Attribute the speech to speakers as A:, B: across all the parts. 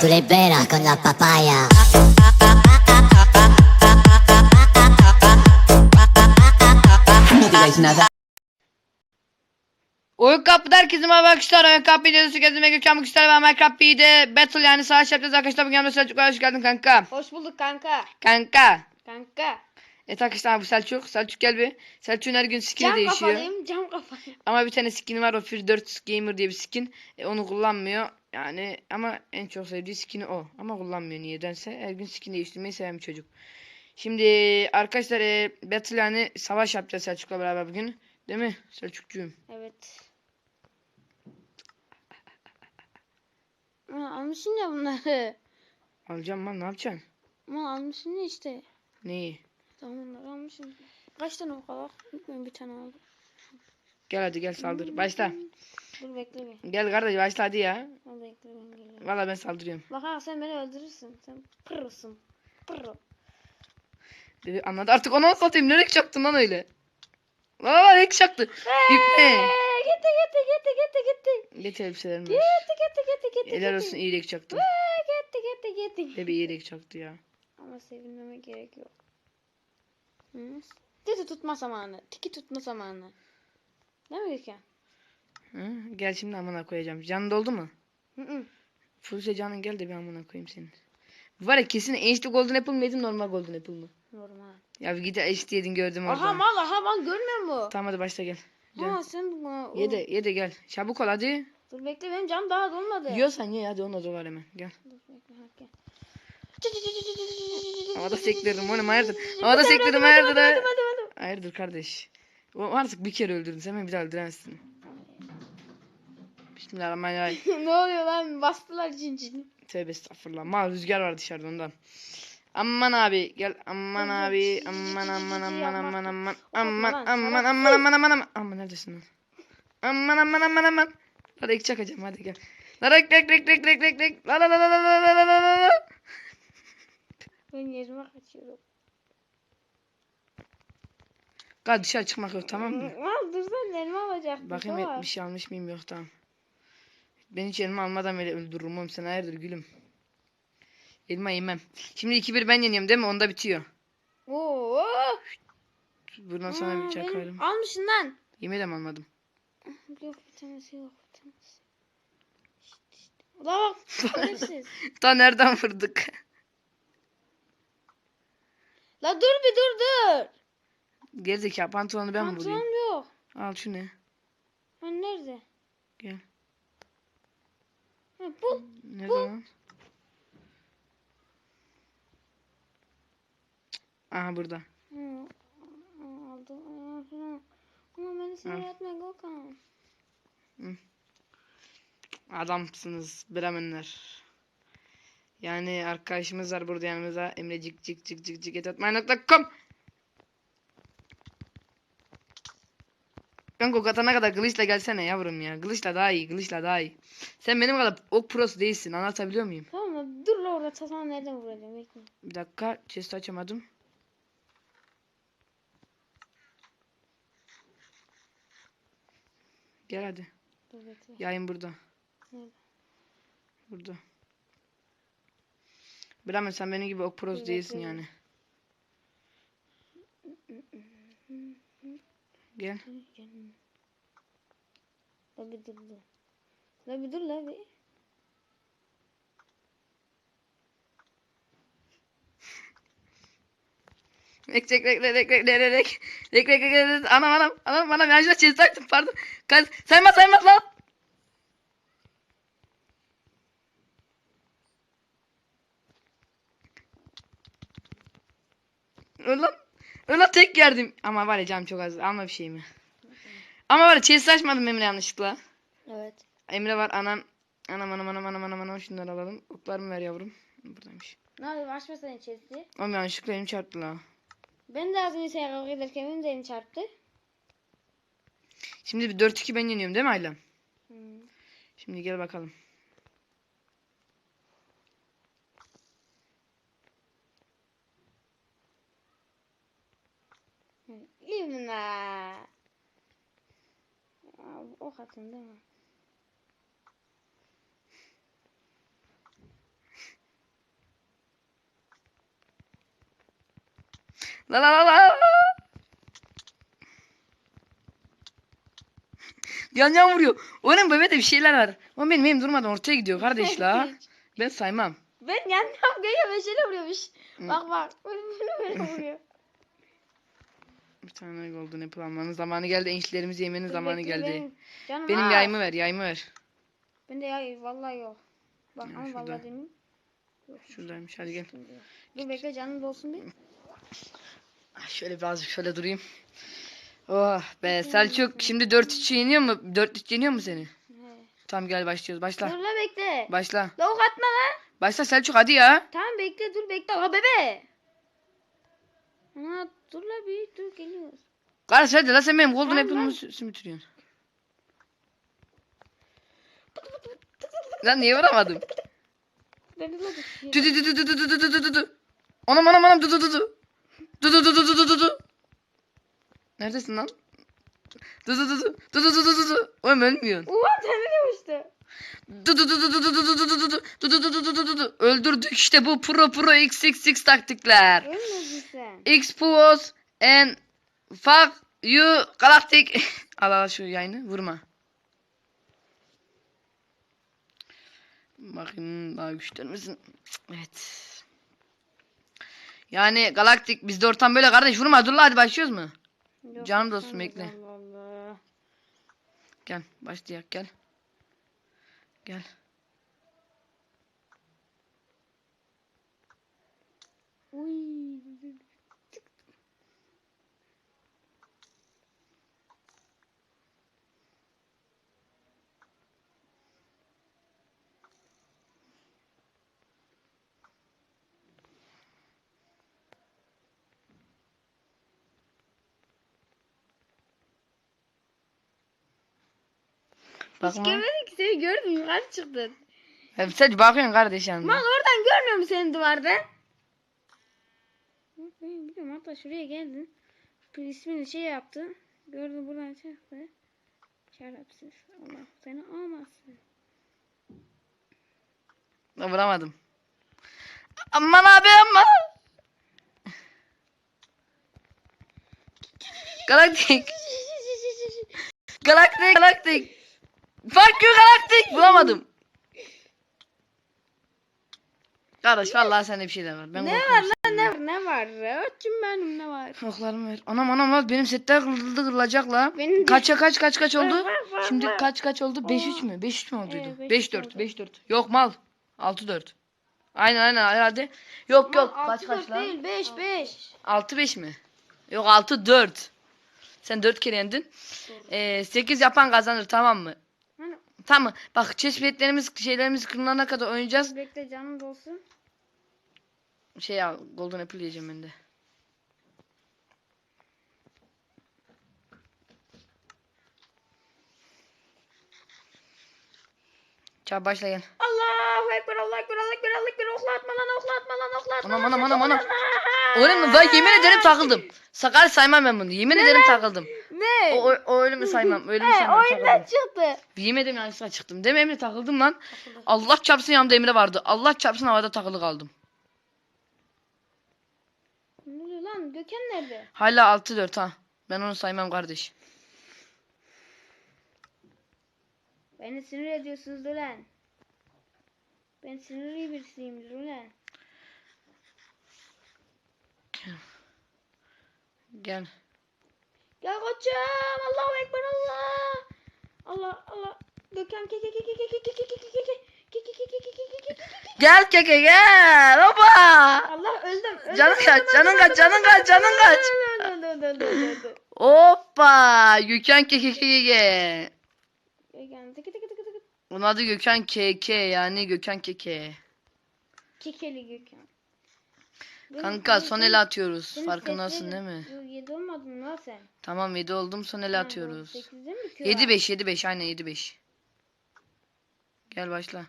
A: Tú le peras con la papaya.
B: No digáis nada.
C: Oyun Kapı'da herkese merhaba arkadaşlar. Oyun Kapı videosu gezmeye Gökhan Büküşler ve Minecraft B'de Battle yani savaş yapacağız arkadaşlar. Bugün yanımda Selçuk var. Hoş geldin kanka.
D: Hoş bulduk kanka.
C: Kanka.
D: Kanka.
C: Evet arkadaşlar bu Selçuk. Selçuk gel bir. Selçuk'un her gün skin'i
D: Cam
C: değişiyor.
D: kafalıyım, cam kafalıyım.
C: Ama bir tane skin'i var. O Free 4 Gamer diye bir skin. E, onu kullanmıyor. Yani ama en çok sevdiği skin'i o. Ama kullanmıyor niyedense. Her gün skin değiştirmeyi seven bir çocuk. Şimdi arkadaşlar e, Battle yani savaş yapacağız Selçuk'la beraber bugün. Değil mi Selçukcuğum?
D: Evet. Ama almışsın ya bunları.
C: Alacağım lan ne yapacaksın?
D: Ama almışsın ya işte.
C: Neyi?
D: Tamam onları almışsın. Kaç tane o kadar? Ben bir tane aldım.
C: Gel hadi gel saldır. Başla.
D: Dur bekle bir.
C: Gel kardeş başla hadi ya.
D: Al bekle ben geliyorum.
C: Valla ben saldırıyorum.
D: Bak ha sen beni öldürürsün. Sen pırrısın. Pırrı.
C: Dedi, anladı artık onu satayım. Nereye çaktın lan öyle? Valla nereye çaktı? İpne.
D: Gitti gitti gitti gitti gitti.
C: Geç elbiselerim var.
D: Gitti gitti gitti gitti.
C: Helal
D: gitti.
C: olsun iyi renk çaktın.
D: Gitti gitti gitti.
C: Bebe iyi renk çaktı ya.
D: Ama sevinmeme gerek yok. Titi tutma zamanı. Tiki tutma zamanı. Değil mi Gökhan?
C: Hı? Gel şimdi amına koyacağım. Canın doldu mu?
D: Hı hı.
C: Fulse canın gel de bir amına koyayım senin. Var ya kesin HD Golden Apple mı yedin normal Golden Apple mı?
D: Normal.
C: Ya bir git HD yedin gördüm orada.
D: Aha mal aha mal görmüyor musun?
C: Tamam hadi başla gel. Gel.
D: Ha sen bana...
C: Ye de, ye de gel. Çabuk ol hadi.
D: Dur bekle benim canım daha dolmadı.
C: Yiyorsan ye hadi ona dolar hemen. Gel.
D: Dur bekle gel.
C: Havada sektiririm oğlum hayırdır. Havada sektiririm hayırdır
D: hadi,
C: ha.
D: hadi, hadi, hadi.
C: Hayırdır kardeş. O artık bir kere öldürdün. Sen beni bir daha öldüremezsin. Bismillahirrahmanirrahim.
D: ne oluyor lan? Bastılar cincini.
C: Tövbe estağfurullah. Ma rüzgar var dışarıda ondan. Aman abi gel aman abi aman aman aman aman aman aman aman aman aman aman aman aman neredesin lan? Aman aman aman aman. Hadi çakacağım hadi gel. La rek rek rek rek rek rek rek. La la la la la la la la la.
D: Ben yerime kaçıyorum.
C: Gel dışarı çıkmak yok tamam mı?
D: Al dur sen elma alacaktın.
C: Bakayım
D: salak.
C: etmiş almış mıyım yok tamam. Ben hiç elma almadan böyle öldürürüm oğlum sen hayırdır gülüm. Elma yemem. Şimdi 2-1 ben yeniyorum değil mi? Onda bitiyor.
D: Oo.
C: Buradan
D: Aa,
C: bir çakarım.
D: Almışsın lan.
C: Yemeği mi almadım?
D: Yok bir tanesi yok bir işte. Ulan bak.
C: Ta nereden vurduk?
D: La dur bir dur dur.
C: Gerizekalı pantolonu ben mi vurayım?
D: Pantolon yok.
C: Al şu ne?
D: Hani nerede?
C: Gel.
D: Ha, bu.
C: Nerede lan? Aha burada.
D: Hı, aldım. Ama beni sinir etme Gökhan.
C: Adamsınız Bremenler. Yani arkadaşımız var burada yanımızda. Emrecik cik cik cik cik etatmay.com Kanka o katana kadar kılıçla gelsene yavrum ya. Kılıçla daha iyi, kılıçla daha iyi. Sen benim kadar ok prosu değilsin. Anlatabiliyor muyum?
D: Tamam? Dur la orada sana nereden vuracağım? Bekle.
C: Bir dakika, chest açamadım. Gel hadi.
D: Dur bekle.
C: Yayın burada.
D: Nerede?
C: Burada. Bremen sen benim gibi ok prosu
D: Evet,
C: değilsin yani. Gel.
D: La bir dur dur. La bir dur la bir.
C: Rek rek rek rek rek rek rek rek rek rek rek anam anam anam anam yanlışlıkla chest açtım pardon. Kaz sayma sayma lan. Öl lan. Öl lan tek yerdim. Ama var ya canım çok az. Alma bir şey mi? Ama var ya chest açmadım Emre yanlışlıkla.
D: Evet.
C: Emre var anam. Anam anam anam anam anam anam şunları alalım. Oklarımı ver yavrum. Buradaymış.
D: Ne yapayım açma sen chest'i.
C: Oğlum yanlışlıkla elim çarptı la.
D: Ben de az önce seni kavga ederken benim de elim çarptı.
C: Şimdi bir 4-2 ben yeniyorum değil mi Aylem?
D: Hmm.
C: Şimdi gel bakalım.
D: Evime. Ya, o kadın değil?
C: La la la la. Yan yan vuruyor. Oğlum bebede bir şeyler var. Ama benim benim durmadan ortaya gidiyor kardeş la. ben saymam.
D: Ben yan yan geliyor ve şeyle vuruyormuş. Bak bak. Böyle böyle vuruyor.
C: Bir tane golden apple almanın zamanı geldi. Enişlerimizi yemenin zamanı
D: Bekle,
C: geldi.
D: Benim, canım
C: Benim
D: var.
C: yayımı ver, yayımı ver.
D: Bende yay vallahi yok. Bak
C: Ya
D: ama
C: şurada.
D: vallahi demin.
C: Şuradaymış hadi gel.
D: Dur bekle canım dolsun bir.
C: Ah, Şöyle birazcık şöyle durayım. Oh be Selçuk şimdi 4-3 yeniyor mu? 4-3 yeniyor mu seni?
D: He.
C: Tamam gel başlıyoruz.
D: Dur
C: Başla.
D: la bekle.
C: Başla.
D: Lavuk atma lan.
C: Başla Selçuk hadi ya.
D: Tamam bekle dur bekle. Ha bebe. Ana dur la bir dur geliyoruz.
C: Kardeş hadi la sen benim golden apple'ımı sümütürüyorsun. Lan niye vuramadım? Dü dü dü dü dü dü dü dü dü dü dü. Anam anam anam dü dü dü dü dü dü. Neredesin lan? Dü dü dü. Dü dü dü dü dü dü. Oğlum ölmüyorsun.
D: Ulan sen ne demişti?
C: Öldürdük işte bu pro pro xxx taktikler.
D: X
C: pose and fuck you galactic. al al şu yayını vurma. Bakayım daha güçlü müsün? Evet. Yani galaktik bizde ortam böyle kardeş vurma dur la hadi başlıyoruz mu?
D: Yok,
C: Canım dostum bekle. Gel başlayak gel. Gel.
D: Uy. Hiç
C: Bakma.
D: görmedim ki seni gördüm yukarı çıktın.
C: Hep sen bakıyorsun kardeş yanında.
D: Man oradan görmüyor musun seni duvardan? Yok, Ben biliyorum hatta şuraya geldin. İsmini şey yaptı. Gördüm buradan çıktı. Şerefsiz. Allah seni almasın.
C: Vuramadım. Aman abi aman. Galaktik. Galaktik. Galaktik. Fuck you galaktik. Bulamadım. Kardeş vallahi sende bir şeyler var. Ben
D: ne var
C: korkuyorum.
D: lan ne var ne var? Ötüm benim ne var?
C: Oklarımı ver. Anam anam lan benim setler kırıldı kırılacak la.
D: Benim de-
C: Kaça kaç kaç kaç oldu?
D: Var, var,
C: Şimdi
D: var.
C: kaç kaç oldu? 5-3
D: Oo.
C: mü? 5-3 mü olduydu?
D: Evet,
C: 5-4
D: oldu.
C: 5-4. Yok mal. 6-4. Aynen aynen herhalde. Yok yok. Kaç kaç lan?
D: değil 5 5.
C: 6-5 mi? Yok 6-4. Sen 4 kere yendin. Ee, 8 yapan kazanır tamam mı? Tamam. Bak chestplate'lerimiz şeylerimiz kırılana kadar oynayacağız.
D: bekle canım dolsun.
C: Şey al golden apple yiyeceğim ben de. Çabuk başla gel.
D: Allahu ekber Allahu ekber Allahu ekber Allahu ekber okla atma lan okla atma lan okla atma
C: Anam anam anam anam. Oğlum bak yemin ederim takıldım. Sakar saymam ben bunu. Yemin ederim takıldım.
D: Ne?
C: O, o, ölümü saymam. Ölümü
D: He
C: saymam.
D: oyundan
C: takıldım.
D: çıktı.
C: Ederim yanlışlıkla çıktım. Değil mi Emre takıldım lan. Allah çarpsın yanımda Emre vardı. Allah çarpsın havada takılı kaldım.
D: Ne oluyor lan Gökhan nerede?
C: Hala 6-4 ha. Ben onu saymam kardeş.
D: Beni sinir ediyorsunuz ulan. Ben sinirli birisiyimdir ulan.
C: Gel.
D: Gel koçum Allahu ekber Allah. Allah Allah. Gökhan ke ke ke ke ke ke ke ke ke ke ke
C: Gel keke gel. Hoppa.
D: Allah öldüm. öldüm,
C: Canın kaç, canın kaç, canın kaç, canın kaç. Hoppa. Gökhan keke keke.
D: Gökhan tıkı tıkı tıkı tıkı.
C: Onun adı Gökhan KK yani Gökhan keke.
D: Kekeli Gökhan.
C: Kanka son el atıyoruz. Farkındasın değil mi?
D: 7 olmadın lan sen.
C: Tamam 7 oldum son el atıyoruz.
D: 7 5
C: 7 5 aynen 7 5. Gel başla.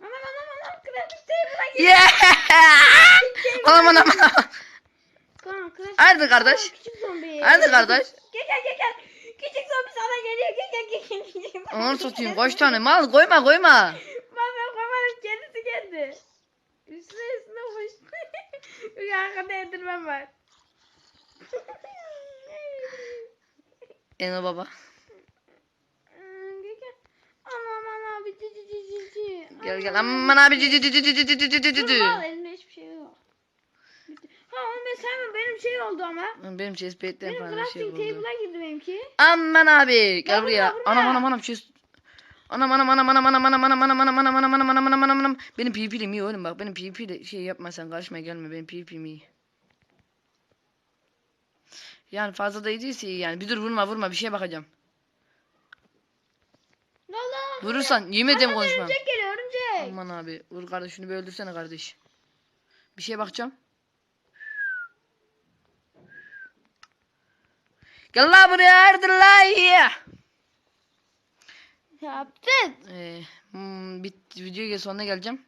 D: Aman aman aman kraliçeye bırak.
C: Yeah! Şey aman aman
D: aman. Arkadaşlar.
C: Kardeş.
D: Küçük zombi.
C: Kardeş.
D: Gel gel gel gel. Küçük zombi sana geliyor. Gel gel gel. gel.
C: Onu satayım kaç tane mal koyma koyma.
D: Ben ben koymadım kendisi geldi. Üstüne üstüne koştu. Bir arkada Enderman var.
C: Eno baba.
D: Hmm, Gel gel. Aman aman abi cici cici cici.
C: Gel gel aman abi cü cü cü cü cü cü
D: Ben sevmem benim şey oldu ama.
C: Benim chestplate'den
D: Benim
C: falan bir şey
D: crafting table'a girdi benimki.
C: Aman abi gel
D: Gel
C: buraya.
D: buraya, buraya.
C: Anam anam anam chest. Anam anam anam anam anam anam anam anam anam anam anam anam anam anam anam anam. Benim PvP'lim iyi oğlum bak benim PvP'de şey yapma sen karışma gelme benim PvP'm iyi. Yani fazla da iyi değilse iyi yani. Bir dur vurma vurma bir şeye bakacağım.
D: Ne oldu?
C: Vurursan yemin ederim
D: Arkadan
C: konuşmam.
D: Örümcek geliyor örümcek.
C: Aman abi vur kardeş şunu bir öldürsene kardeş. Bir şeye bakacağım. Gel la buraya erdir la iyi.
D: Yaptın.
C: Ee, hmm, bit videoya sonuna geleceğim.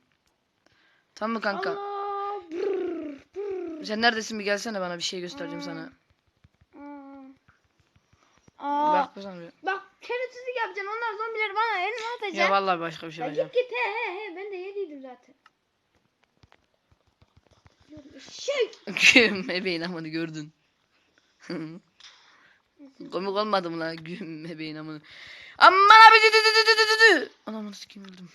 C: Tamam mı kanka?
D: Allah. Brrr, brrr.
C: Sen neredesin bir gelsene bana bir şey göstereceğim sana.
D: Aa. Aa.
C: Bak sana bir.
D: Bak şerefsizlik yapacaksın. Onlar zombileri bana elime atacaksın.
C: Ya vallahi başka bir şey
D: Ya
C: yapacağım.
D: git git he he he ben de yediydim zaten. Şey.
C: Güm ebeğin amını gördün. Komik olmadı mı lan? Güm ebeğin amını. Aman abi dü dü dü dü dü dü dü. Anam nasıl kim öldüm.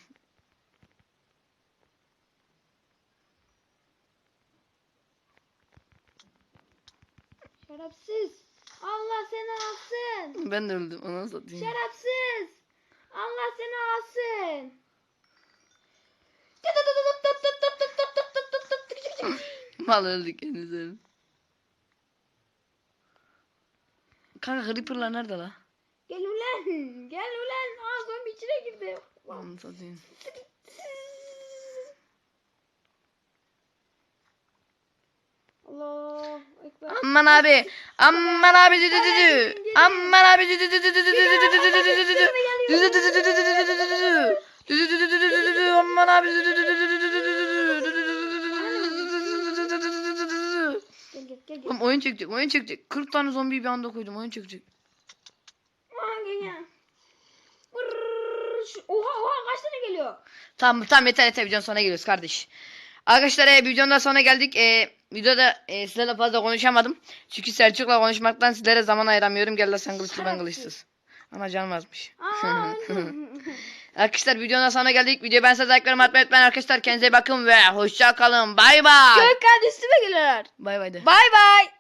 D: Şerefsiz. Allah seni alsın.
C: Ben de öldüm. Ananı satayım.
D: Şerefsiz. Allah seni alsın.
C: Mal öldük henüz öldüm. Kanka Creeper'lar nerede la?
D: Gel ulan. Gel ulan. Aa zombi içine girdi.
C: Ananı satayım.
D: Allah ekber.
C: Aman abi. Aman abi dü dü dü dü. Aman abi dü dü dü dü dü dü dü dü dü dü dü dü dü dü dü. Dü dü dü dü dü dü dü dü dü dü dü. Aman abi dü dü dü dü dü.
D: Gel.
C: Oğlum oyun çekecek, oyun çekecek. 40 tane zombiyi bir anda koydum, oyun çekecek.
D: Aa gel gel. Oha oha kaç tane geliyor?
C: Tamam tamam yeter yeter videonun sonuna geliyoruz kardeş. Arkadaşlar e, videonun da sonuna geldik. E, videoda e, sizlerle fazla konuşamadım. Çünkü Selçuk'la konuşmaktan sizlere zaman ayıramıyorum. Gel la sen kılıçlı ben kılıçsız. Ana canım azmış. Arkadaşlar videonun sonuna geldik. Videoyu ben size like'larımı atmayı unutmayın arkadaşlar. Kendinize bakın ve hoşça kalın. Bay bay.
D: Gökhan üstüme geliyorlar.
C: Bay bay de.
D: Bay bay.